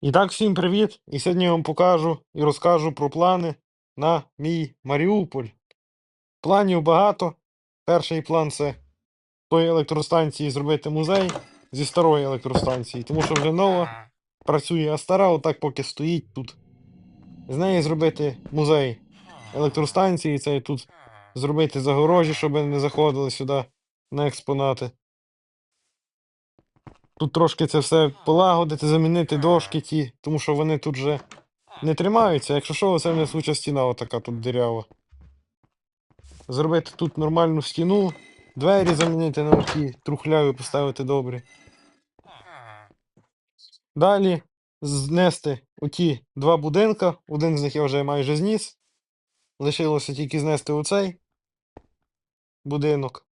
І так, всім привіт! І сьогодні я вам покажу і розкажу про плани на мій Маріуполь. Планів багато. Перший план це тої електростанції зробити музей зі старої електростанції, тому що вже нова працює, а стара отак поки стоїть тут. З неї зробити музей електростанції, це тут зробити загорожі, щоб не заходили сюди на експонати. Тут трошки це все полагодити, замінити дошки ті, тому що вони тут вже не тримаються. Якщо що, це в несуча стіна, отака тут дирява. Зробити тут нормальну стіну, двері замінити на оті, трухляві поставити добрі. Далі знести оті два будинка. Один з них я вже майже зніс. Лишилося тільки знести оцей будинок.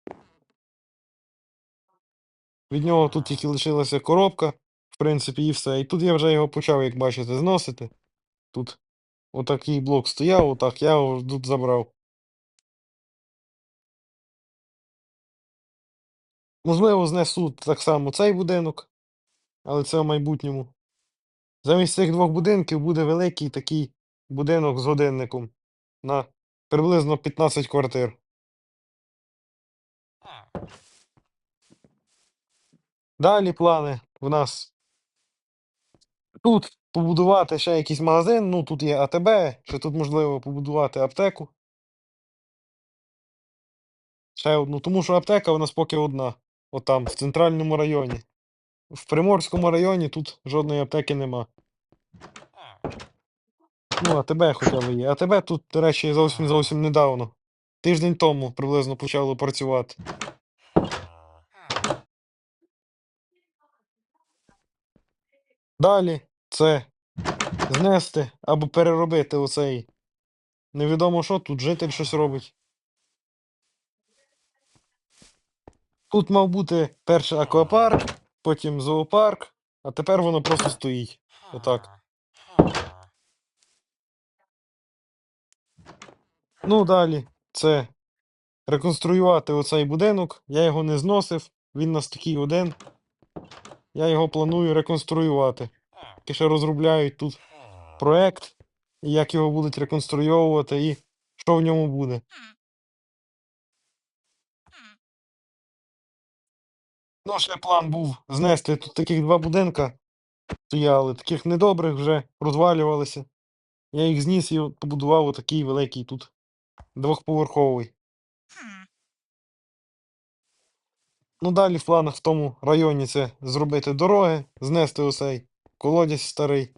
Від нього тут тільки лишилася коробка, в принципі, і все. І тут я вже його почав, як бачите, зносити. Тут отакий блок стояв, отак, я його тут забрав. Можливо, знесу так само цей будинок, але це в майбутньому. Замість цих двох будинків буде великий такий будинок з годинником на приблизно 15 квартир. Далі плани в нас тут побудувати ще якийсь магазин. Ну, тут є АТБ, ще тут можливо побудувати аптеку. Ще одну, тому що аптека у нас поки одна. Отам, в центральному районі. В Приморському районі тут жодної аптеки нема. Ну, АТБ хоча б є. АТБ тут, до речі, зовсім зовсім недавно. Тиждень тому приблизно почало працювати. Далі це знести або переробити оцей. Невідомо що, тут житель щось робить. Тут мав бути перший аквапарк, потім зоопарк, а тепер воно просто стоїть. Отак. Ну, далі це реконструювати оцей будинок. Я його не зносив, він нас такий один. Я його планую реконструювати. Поки ще розробляють тут проект, і як його будуть реконструювати і що в ньому буде. Ну, ще план був знести тут таких два будинка стояли, таких недобрих вже розвалювалися. Я їх зніс і побудував отакий великий тут двохповерховий. Ну, далі в планах в тому районі це зробити дороги, знести оцей колодязь старий.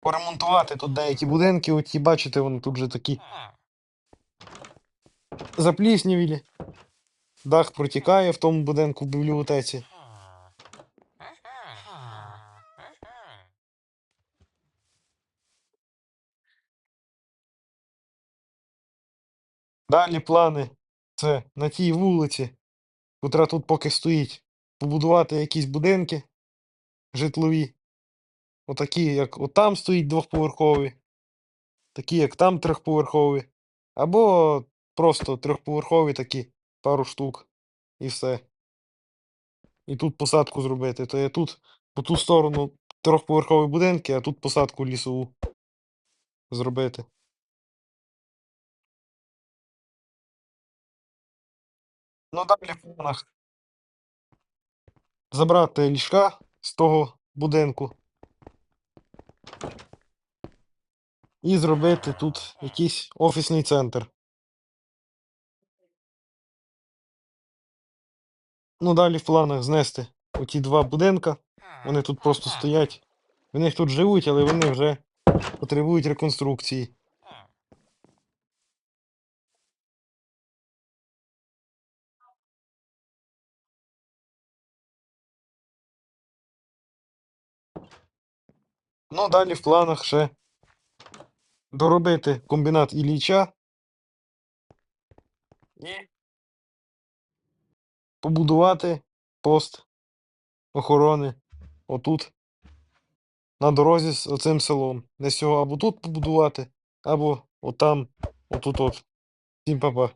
Поремонтувати тут деякі будинки, оті, бачите, вони тут вже такі запліснівілі. Дах протікає в тому будинку в бібліотеці. Далі плани це на тій вулиці, котра тут поки стоїть, побудувати якісь будинки житлові. Отакі, як отам стоїть двохповерхові, такі, як там трьохповерхові. Або просто трьохповерхові такі, пару штук. І все. І тут посадку зробити. То я тут по ту сторону трьохповерхові будинки, а тут посадку лісову зробити. Ну, далі в планах забрати ліжка з того будинку. І зробити тут якийсь офісний центр. Ну, далі в планах знести оті два будинка. Вони тут просто стоять. В них тут живуть, але вони вже потребують реконструкції. Ну, далі в планах ще доробити комбінат Ілліча і побудувати пост охорони отут, на дорозі з оцим селом. Десь його або тут побудувати, або отам, отут от. Всім па-па.